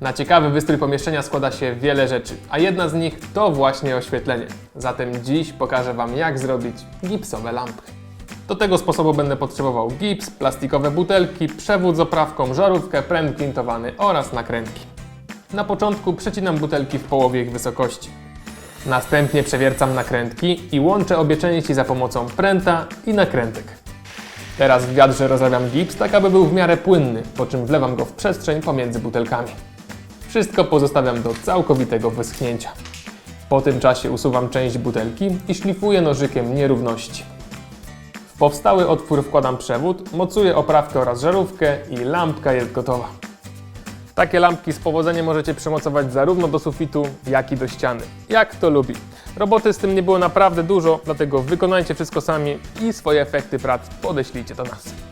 Na ciekawy wystrój pomieszczenia składa się wiele rzeczy, a jedna z nich to właśnie oświetlenie. Zatem dziś pokażę Wam jak zrobić gipsowe lampy. Do tego sposobu będę potrzebował gips, plastikowe butelki, przewód z oprawką, żarówkę, pręt gwintowany oraz nakrętki. Na początku przecinam butelki w połowie ich wysokości. Następnie przewiercam nakrętki i łączę obie części za pomocą pręta i nakrętek. Teraz w wiadrze rozrabiam gips tak, aby był w miarę płynny, po czym wlewam go w przestrzeń pomiędzy butelkami. Wszystko pozostawiam do całkowitego wyschnięcia. Po tym czasie usuwam część butelki i szlifuję nożykiem nierówności. W powstały otwór wkładam przewód, mocuję oprawkę oraz żarówkę i lampka jest gotowa. Takie lampki z powodzeniem możecie przymocować zarówno do sufitu, jak i do ściany. Jak kto lubi. Roboty z tym nie było naprawdę dużo, dlatego wykonajcie wszystko sami i swoje efekty prac podeślijcie do nas.